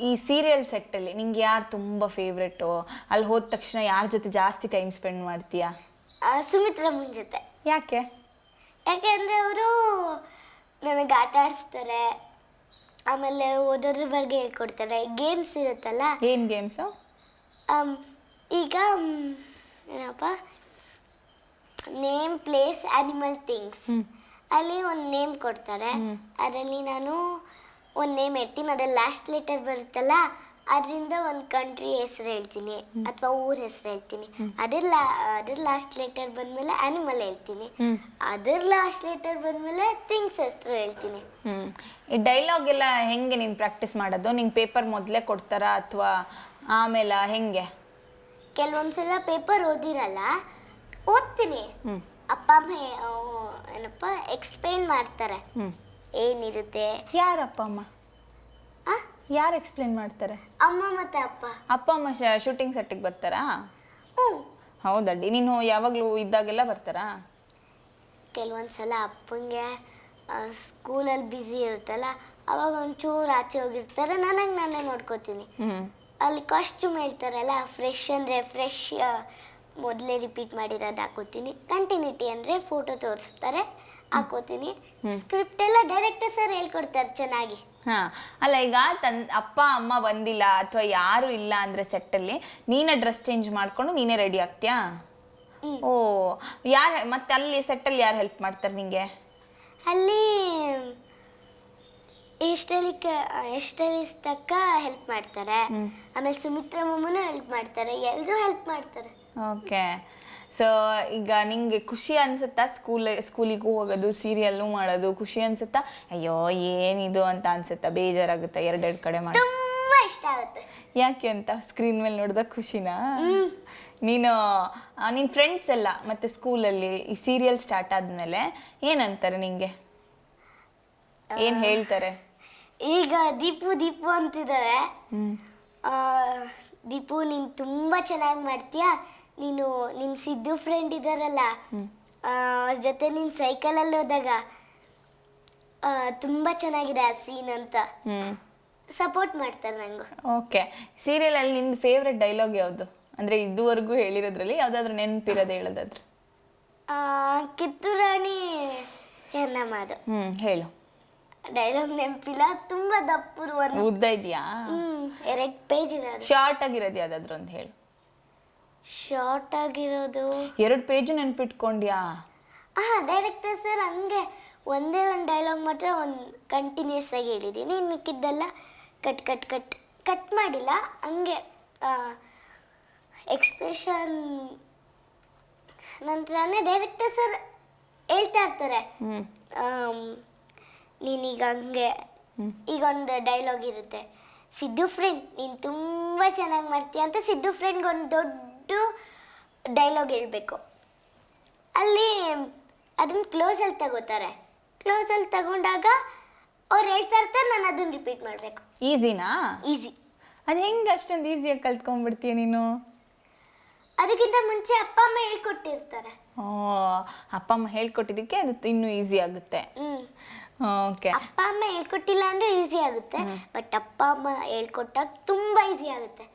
ಈ ಸೀರಿಯಲ್ ಸೆಟ್ಟಲ್ಲಿ ನಿಂಗೆ ಯಾರು ತುಂಬ ಫೇವ್ರೆಟು ಅಲ್ಲಿ ಹೋದ ತಕ್ಷಣ ಯಾರ ಜೊತೆ ಜಾಸ್ತಿ ಟೈಮ್ ಸ್ಪೆಂಡ್ ಮಾಡ್ತೀಯಾ? ಆ, ರಮನ್ ಜೊತೆ. ಯಾಕೆ? ಯಾಕೆಂದ್ರೆ ಅವರು ನನಗೆ ಆಟ ಆಡಿಸ್ತಾರೆ. ಆಮೇಲೆ ಓದೋದ್ರ ಬಗ್ಗೆ ಹೇಳ್ಕೊಡ್ತಾರೆ. ಗೇಮ್ಸ್ ಇರುತ್ತಲ್ಲ? ಏನು ಗೇಮ್ಸು ಈಗ ಮ್, ಏನಪ್ಪ? ನೇಮ್ ಪ್ಲೇಸ್ ಅನಿಮಲ್ ಥಿಂಗ್ಸ್ ಅಲ್ಲಿ ಒಂದು ನೇಮ್ ಕೊಡ್ತಾರೆ. ಅದರಲ್ಲಿ ನಾನು ಒಂದು ನೇಮ್ ಹೇಳ್ತೀನಿ. ಅದ್ರಲ್ಲಿ ಲಾಸ್ಟ್ ಲೆಟರ್ ಬರುತ್ತಲ್ಲ ಅದರಿಂದ ಒಂದು ಕಂಟ್ರಿ ಹೆಸರು ಹೇಳ್ತೀನಿ. ಅಥವಾ ಊರ ಹೆಸರು ಹೇಳ್ತೀನಿ. ಅದ್ರ ಲಾ ಅದ್ರ ಲಾಸ್ಟ್ ಲೆಟರ್ ಬಂದ್ಮೇಲೆ ಆನಿಮಲ್ ಹೇಳ್ತೀನಿ. ಅದ್ರ ಲಾಸ್ಟ್ ಲೆಟರ್ ಬಂದ್ಮೇಲೆ ಥಿಂಗ್ಸ್ ಹೆಸರು ಹೇಳ್ತೀನಿ. ಈ ಡೈಲಾಗ್ ಎಲ್ಲ ಹೆಂಗೆ ನೀನು ಪ್ರಾಕ್ಟೀಸ್ ಮಾಡೋದು? ನಿಂಗೆ ಪೇಪರ್ ಮೊದಲೇ ಕೊಡ್ತಾರಾ ಅಥವಾ ಆಮೇಲೆ ಹೆಂಗೆ? ಕೆಲವೊಂದ್ಸಲ ಪೇಪರ್ ಓದಿರಲ್ಲ ಓದ್ತೀನಿ. ಅಪ್ಪ ಅಮ್ಮ ಏನಪ್ಪ ಎಕ್ಸ್ಪ್ಲೇನ್ ಮಾಡ್ತಾರೆ. ಹ್ಞೂ ಏನಿರುತ್ತೆ? ಯಾರಪ್ಪ ಅಮ್ಮ? ಆ? ಯಾರು ಎಕ್ಸ್ಪ್ಲೇನ್ ಮಾಡ್ತಾರೆ? ಅಮ್ಮ ಮತ್ತೆ ಅಪ್ಪ. ಅಪ್ಪ ಅಮ್ಮ ಶೂಟಿಂಗ್ ಸೆಟ್ಟಿಗೆ ಬರ್ತಾರಾ? ಹ್ಞೂ. ಹೌದಡ್ಡಿ ನೀನು ಯಾವಾಗಲೂ ಇದ್ದಾಗೆಲ್ಲ ಬರ್ತಾರಾ? ಕೆಲವೊಂದ್ಸಲ ಅಪ್ಪಂಗೆ ಸ್ಕೂಲಲ್ಲಿ ಬ್ಯುಸಿ ಇರುತ್ತಲ್ಲ ಅವಾಗ ಒಂಚೂರು ಆಚೆ ಹೋಗಿರ್ತಾರೆ ನನಗೆ ನಾನೇ ನೋಡ್ಕೋತೀನಿ. ಹ್ಞೂ ಅಲ್ಲಿ ಕಾಸ್ಟ್ಯೂಮ್ ಹೇಳ್ತಾರಲ್ಲ ಫ್ರೆಶ್ ಅಂದರೆ ಫ್ರೆಶ್ ಮೊದಲೇ ರಿಪೀಟ್ ಮಾಡಿರೋದು ಹಾಕೋತೀನಿ. ಕಂಟಿನ್ಯೂಟಿ ಅಂದರೆ ಫೋಟೋ ತೋರಿಸ್ತಾರೆ. ಹಾಕೋತೀನಿ. ಸ್ಕ್ರಿಪ್ಟ್ ಎಲ್ಲ ಡೈರೆಕ್ಟರ್ ಸರ್ ಹೇಳ್ಕೊಡ್ತಾರೆ ಚೆನ್ನಾಗಿ. ಹಾ ಅಲ್ಲ ಈಗ ತನ್ ಅಪ್ಪ ಅಮ್ಮ ಬಂದಿಲ್ಲ ಅಥವಾ ಯಾರು ಇಲ್ಲ ಅಂದ್ರೆ ಸೆಟ್ ಅಲ್ಲಿ ನೀನೇ ಡ್ರೆಸ್ ಚೇಂಜ್ ಮಾಡ್ಕೊಂಡು ನೀನೇ ರೆಡಿ ಆಗ್ತೀಯಾ? ಓ ಯಾರು ಮತ್ತೆ ಅಲ್ಲಿ ಸೆಟ್ ಅಲ್ಲಿ ಯಾರು ಹೆಲ್ಪ್ ಮಾಡ್ತಾರೆ ನಿಂಗೆ? ಅಲ್ಲಿ ಎಷ್ಟಲಿಕ್ಕೆ ಎಷ್ಟಲಿಸ್ತಕ್ಕ ಹೆಲ್ಪ್ ಮಾಡ್ತಾರೆ. ಆಮೇಲೆ ಸುಮಿತ್ರಾ ಮಮ್ಮನೂ ಹೆಲ್ಪ್ ಮಾಡ್ತಾರೆ. ಎಲ್ಲರೂ ಹೆಲ್ಪ್ ಮಾಡ್ತಾರೆ. ಓಕೆ ಸೊ ಈಗ ನಿಂಗೆ ಖುಷಿ ಅನ್ಸುತ್ತಾ ಸ್ಕೂಲ್ ಸ್ಕೂಲಿಗೂ ಹೋಗೋದು ಸೀರಿಯಲ್ಲು ಮಾಡೋದು ಖುಷಿ ಅನ್ಸುತ್ತಾ? ಅಯ್ಯೋ ಏನಿದು ಅಂತ ಅನ್ಸುತ್ತಾ? ಬೇಜಾರಾಗುತ್ತಾ ಎರಡೆರಡು ಕಡೆ ಮಾಡಿ ತುಂಬಾ ಇಷ್ಟ ಆಗುತ್ತೆ. ಯಾಕೆ ಅಂತ? ಸ್ಕ್ರೀನ್ ಮೇಲೆ ನೋಡಿದಾಗ ಖುಷಿನಾ? ನೀನು ನಿನ್ನ ನಿನ್ ಫ್ರೆಂಡ್ಸ್ ಎಲ್ಲ ಮತ್ತೆ ಸ್ಕೂಲಲ್ಲಿ ಈ ಸೀರಿಯಲ್ ಸ್ಟಾರ್ಟ್ ಆದ್ಮೇಲೆ ಏನಂತಾರೆ ನಿಂಗೆ? ಏನ್ ಹೇಳ್ತಾರೆ? ಈಗ ದೀಪು ದೀಪು ಅಂತಿದ್ದಾರೆ ಆ, ದೀಪು ನೀನು ತುಂಬ ಚೆನ್ನಾಗಿ ಮಾಡ್ತೀಯಾ? ನೀನು ನಿನ್ ಸಿದ್ದು ಫ್ರೆಂಡ್ ಇದ್ದಾರಲ್ಲ ಅವ್ರ ಜೊತೆ ನೀನು ಸೈಕಲಲ್ಲಿ ಹೋದಾಗ ಆ, ತುಂಬ ಚೆನ್ನಾಗಿದೆ ಆ ಸೀನ್ ಅಂತ. ಹ್ಮ್. ಸಪೋರ್ಟ್ ಮಾಡ್ತಾರೆ ನಂಗೆ. ಓಕೆ ಸೀರಿಯಲ್ ಅಲ್ಲಿ ನಿಂದು ಫೇವ್ರೆಟ್ ಡೈಲಾಗ್ ಯಾವುದು? ಅಂದ್ರೆ ಇದುವರೆಗೂ ಹೇಳಿರೋದ್ರಲ್ಲಿ ಯಾವ್ದಾದ್ರು ನೆನಪಿರೋದು ಹೇಳೋದಾದ್ರೆ. ಆ, ಕಿತ್ತೂರು ರಾಣಿ ಚೆನ್ನಮ್ಮ ಅದು ಹ್ಮ್ ಹೇಳು. ಡೈಲಾಗ್ ನೆನಪಿಲ್ಲ ತುಂಬಾ ದಪ್ಪುರು ಒಂದು ಉದ್ದ ಇದೆಯಾ? ಹ್ಮ್ ಎರಡು ಪೇಜ್ ಇರೋದು. ಶಾರ್ಟ್ ಆಗಿರೋದು ಯಾವ್ದಾದ್ರು ಒಂದು ಹೇಳು. ಶಾರ್ಟ್ ಆಗಿರೋದು. ಎರಡು ಪೇಜ್ ನೆನ್ಪಿಟ್ಕೊಂಡ್ಯಾ? ಹಾಂ ಡೈರೆಕ್ಟರ್ ಸರ್ ಹಂಗೆ ಒಂದೇ ಒಂದು ಡೈಲಾಗ್ ಮಾತ್ರ ಒಂದು ಕಂಟಿನ್ಯೂಸ್ ಆಗಿ ಹೇಳಿದ್ದೀನಿ ಇನ್ನು ಮಿಕ್ಕಿದ್ದೆಲ್ಲ ಕಟ್ ಕಟ್ ಕಟ್ ಕಟ್ ಮಾಡಿಲ್ಲ. ಹಂಗೆ ಎಕ್ಸ್ಪ್ರೆಷನ್ ನಂತರನೇ ಡೈರೆಕ್ಟರ್ ಸರ್ ಹೇಳ್ತಾ ಇರ್ತಾರೆ. ನೀನೀಗ ಹಂಗೆ ಈಗ ಒಂದು ಡೈಲಾಗ್ ಇರುತ್ತೆ. ಸಿದ್ದು ಫ್ರೆಂಡ್ ನೀನು ತುಂಬ ಚೆನ್ನಾಗಿ ಮಾಡ್ತೀಯ ಅಂತ ಸಿದ್ದು ಫ್ರೆಂಡ್ಗೆ ಒಂದು ದೊಡ್ಡ ಡೈಲಾಗ್ ಹೇಳಬೇಕು. ಅಲ್ಲಿ ಅದನ್ನ ಕ್ಲೋಸಲ್ಲಿ ತಗೋತಾರೆ. ಕ್ಲೋಸಲ್ಲಿ ತಗೊಂಡಾಗ ಅವ್ರು ಹೇಳ್ತಾ ಇರ್ತಾರೆ ನಾನು ಅದನ್ನ ರಿಪೀಟ್ ಮಾಡಬೇಕು. ಈಸಿನಾ ಈಸಿ ಅದು ಹೆಂಗೆ ಅಷ್ಟೊಂದು ಈಸಿಯಾಗಿ ಕಲ್ತ್ಕೊಂಡ್ಬಿಡ್ತೀಯ ನೀನು? ಅದಕ್ಕಿಂತ ಮುಂಚೆ ಅಪ್ಪ ಅಮ್ಮ ಹೇಳ್ಕೊಟ್ಟಿರ್ತಾರೆ. ಓ ಅಪ್ಪ ಅಮ್ಮ ಹೇಳ್ಕೊಟ್ಟಿದ್ದಕ್ಕೆ ಅದು ಇನ್ನೂ ಈಸಿ ಆಗುತ್ತೆ. ಓಕೆ. ಅಪ್ಪ ಅಮ್ಮ ಹೇಳ್ಕೊಟ್ಟಿಲ್ಲ ಅಂದ್ರೆ ಈಸಿ ಆಗುತ್ತೆ. ಬಟ್ ಅಪ್ಪ ಅಮ್ಮ ಹೇಳ್ಕೊಟ್ಟಾಗ ತುಂಬಾ ಈಸಿ ಆಗುತ್ತೆ.